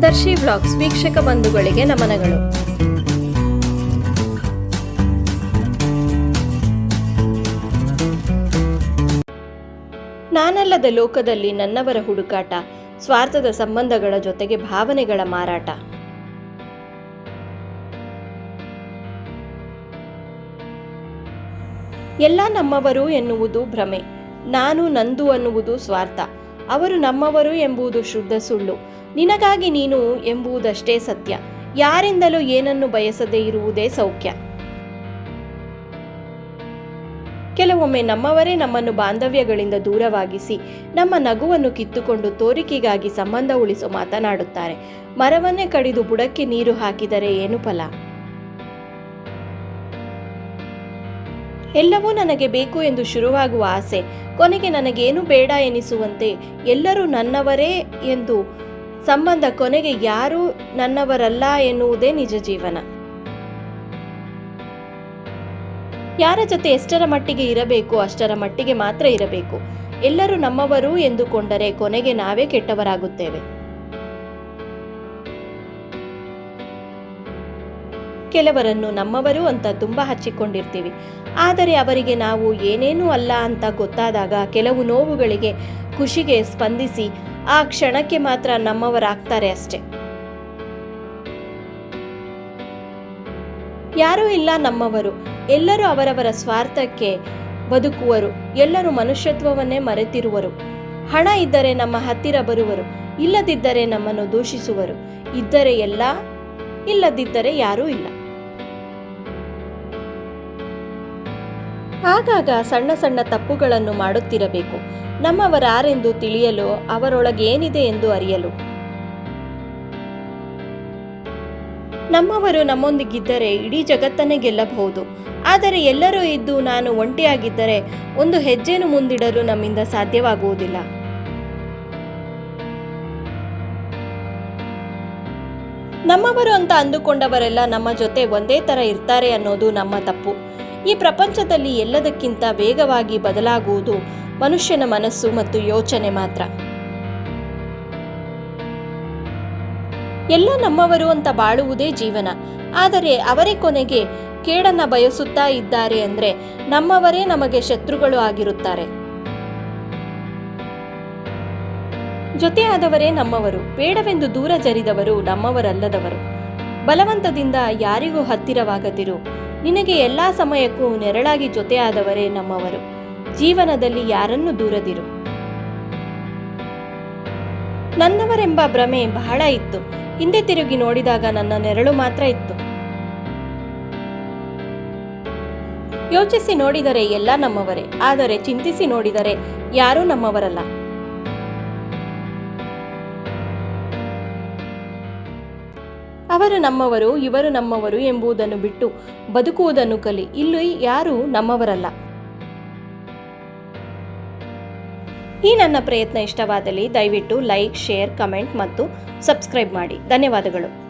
ದರ್ಶಿ blogs ವೀಕ್ಷಕ ಬಂಧುಗಳಿಗೆ ನಮನಗಳು. ನಾನಲ್ಲದ ಲೋಕದಲ್ಲಿ ನನ್ನವರ ಹುಡುಕಾಟ, ಸ್ವಾರ್ಥದ ಸಂಬಂಧಗಳ ಜೊತೆಗೆ ಭಾವನೆಗಳ ಮಾರಾಟ. ಎಲ್ಲ ನಮ್ಮವರು ಎನ್ನುವುದು ಭ್ರಮೆ, ನಾನು ನಂದು ಅನ್ನುವುದು ಸ್ವಾರ್ಥ. ಅವರು ನಮ್ಮವರು ಎಂಬುದು ಶುದ್ಧ ಸುಳ್ಳು. ನಿನಗಾಗಿ ನೀನು ಎಂಬುದಷ್ಟೇ ಸತ್ಯ. ಯಾರಿಂದಲೂ ಏನನ್ನು ಬಯಸದೇ ಇರುವುದೇ ಸೌಖ್ಯ. ಕೆಲವೊಮ್ಮೆ ನಮ್ಮವರೇ ನಮ್ಮನ್ನು ಬಾಂಧವ್ಯಗಳಿಂದ ದೂರವಾಗಿಸಿ ನಮ್ಮ ನಗುವನ್ನು ಕಿತ್ತುಕೊಂಡು ತೋರಿಕೆಗಾಗಿ ಸಂಬಂಧ ಉಳಿಸೋ ಮಾತನಾಡುತ್ತಾರೆ. ಮರವನ್ನೇ ಕಡಿದು ಬುಡಕ್ಕೆ ನೀರು ಹಾಕಿದರೆ ಏನು ಫಲ? ಎಲ್ಲವೂ ನನಗೆ ಬೇಕು ಎಂದು ಶುರುವಾಗುವ ಆಸೆ. ಕೊನೆಗೆ ನನಗೇನು ಬೇಡ ಎನಿಸುವಂತೆ ಎಲ್ಲರೂ ನನ್ನವರೇ ಎಂದು ಸಂಬಂಧ ಕೊನೆಗೆ ಯಾರೂ ನನ್ನವರಲ್ಲ ಎನ್ನುವುದೇ ನಿಜ ಜೀವನ. ಯಾರ ಜೊತೆ ಎಷ್ಟರ ಮಟ್ಟಿಗೆ ಇರಬೇಕು ಅಷ್ಟರ ಮಟ್ಟಿಗೆ ಮಾತ್ರ ಇರಬೇಕು. ಎಲ್ಲರೂ ನಮ್ಮವರು ಎಂದುಕೊಂಡರೆ ಕೊನೆಗೆ ನಾವೇ ಕೆಟ್ಟವರಾಗುತ್ತೇವೆ. ಕೆಲವರನ್ನು ನಮ್ಮವರು ಅಂತ ತುಂಬಾ ಹಚ್ಚಿಕೊಂಡಿರ್ತೀವಿ. ಆದರೆ ಅವರಿಗೆ ನಾವು ಏನೇನೂ ಅಲ್ಲ ಅಂತ ಗೊತ್ತಾದಾಗ ಕೆಲವು ನೋವುಗಳಿಗೆ ಖುಷಿಗೆ ಸ್ಪಂದಿಸಿ ಆ ಕ್ಷಣಕ್ಕೆ ಮಾತ್ರ ನಮ್ಮವರಾಗ್ತಾರೆ ಅಷ್ಟೆ. ಯಾರೂ ಇಲ್ಲ ನಮ್ಮವರು. ಎಲ್ಲರೂ ಅವರವರ ಸ್ವಾರ್ಥಕ್ಕೆ ಬದುಕುವರು. ಎಲ್ಲರೂ ಮನುಷ್ಯತ್ವವನ್ನೇ ಮರೆತಿರುವರು. ಹಣ ಇದ್ದರೆ ನಮ್ಮ ಹತ್ತಿರ ಬರುವರು. ಇಲ್ಲದಿದ್ದರೆ ನಮ್ಮನ್ನು ದೂಷಿಸುವರು. ಇದ್ದರೆ ಎಲ್ಲ, ಇಲ್ಲದಿದ್ದರೆ ಯಾರೂ ಇಲ್ಲ. ಆಗಾಗ ಸಣ್ಣ ಸಣ್ಣ ತಪ್ಪುಗಳನ್ನು ಮಾಡುತ್ತಿರಬೇಕು. ನಮ್ಮವರಾರೆಂದು ತಿಳಿಯಲು ಅವರೊಳಗೇನಿದೆ ಎಂದು ಅರಿಯಲು. ನಮ್ಮವರು ನಮ್ಮೊಂದಿಗಿದ್ದರೆ ಇಡೀ ಜಗತ್ತನ್ನೇ ಗೆಲ್ಲಬಹುದು. ಆದರೆ ಎಲ್ಲರೂ ಇದ್ದು ನಾನು ಒಂಟಿಯಾಗಿದ್ದರೆ ಒಂದು ಹೆಜ್ಜೆಯನ್ನು ಮುಂದಿಡಲು ನಮ್ಮಿಂದ ಸಾಧ್ಯವಾಗುವುದಿಲ್ಲ. ನಮ್ಮವರು ಅಂತ ಅಂದುಕೊಂಡವರೆಲ್ಲ ನಮ್ಮ ಜೊತೆ ಒಂದೇ ತರ ಇರ್ತಾರೆ ಅನ್ನೋದು ನಮ್ಮ ತಪ್ಪು. ಈ ಪ್ರಪಂಚದಲ್ಲಿ ಎಲ್ಲದಕ್ಕಿಂತ ವೇಗವಾಗಿ ಬದಲಾಗುವುದು ಮನುಷ್ಯನ ಮನಸ್ಸು ಮತ್ತು ಯೋಚನೆ ಮಾತ್ರ. ಎಲ್ಲ ನಮ್ಮವರು ಅಂತ ಬಾಳುವುದೇ ಜೀವನ. ಆದರೆ ಅವರೇ ಕೊನೆಗೆ ಕೇಡನ್ನ ಬಯಸುತ್ತಾ ಇದ್ದಾರೆ ಅಂದ್ರೆ ನಮ್ಮವರೇ ನಮಗೆ ಶತ್ರುಗಳು ಆಗಿರುತ್ತಾರೆ. ಜೊತೆಯಾದವರೇ ನಮ್ಮವರು, ಬೇಡವೆಂದು ದೂರ ಜರಿದವರು ನಮ್ಮವರಲ್ಲದವರು. ಬಲವಂತದಿಂದ ಯಾರಿಗೂ ಹತ್ತಿರವಾಗದಿರು. ನಿನಗೆ ಎಲ್ಲ ಸಮಯಕ್ಕೂ ನೆರಳಾಗಿ ಜೊತೆಯಾದವರೇ ನಮ್ಮವರು. ಜೀವನದಲ್ಲಿ ಯಾರನ್ನು ದೂರದಿರು. ನನ್ನವರೆಂಬ ಭ್ರಮೆ ಬಹಳ ಇತ್ತು. ಹಿಂದೆ ತಿರುಗಿ ನೋಡಿದಾಗ ನನ್ನ ನೆರಳು ಮಾತ್ರ ಇತ್ತು. ಯೋಚಿಸಿ ನೋಡಿದರೆ ಎಲ್ಲ ನಮ್ಮವರೇ. ಆದರೆ ಚಿಂತಿಸಿ ನೋಡಿದರೆ ಯಾರೂ ನಮ್ಮವರಲ್ಲ. ಅವರು ನಮ್ಮವರು, ಇವರು ನಮ್ಮವರು ಎಂಬುದನ್ನು ಬಿಟ್ಟು ಬದುಕುವುದನ್ನು ಕಲಿ. ಇಲ್ಲಿ ಯಾರೂ ನಮ್ಮವರಲ್ಲ. ಈ ನನ್ನ ಪ್ರಯತ್ನ ಇಷ್ಟವಾದಲ್ಲಿ ದಯವಿಟ್ಟು ಲೈಕ್, ಶೇರ್, ಕಮೆಂಟ್ ಮತ್ತು ಸಬ್ಸ್ಕ್ರೈಬ್ ಮಾಡಿ. ಧನ್ಯವಾದಗಳು.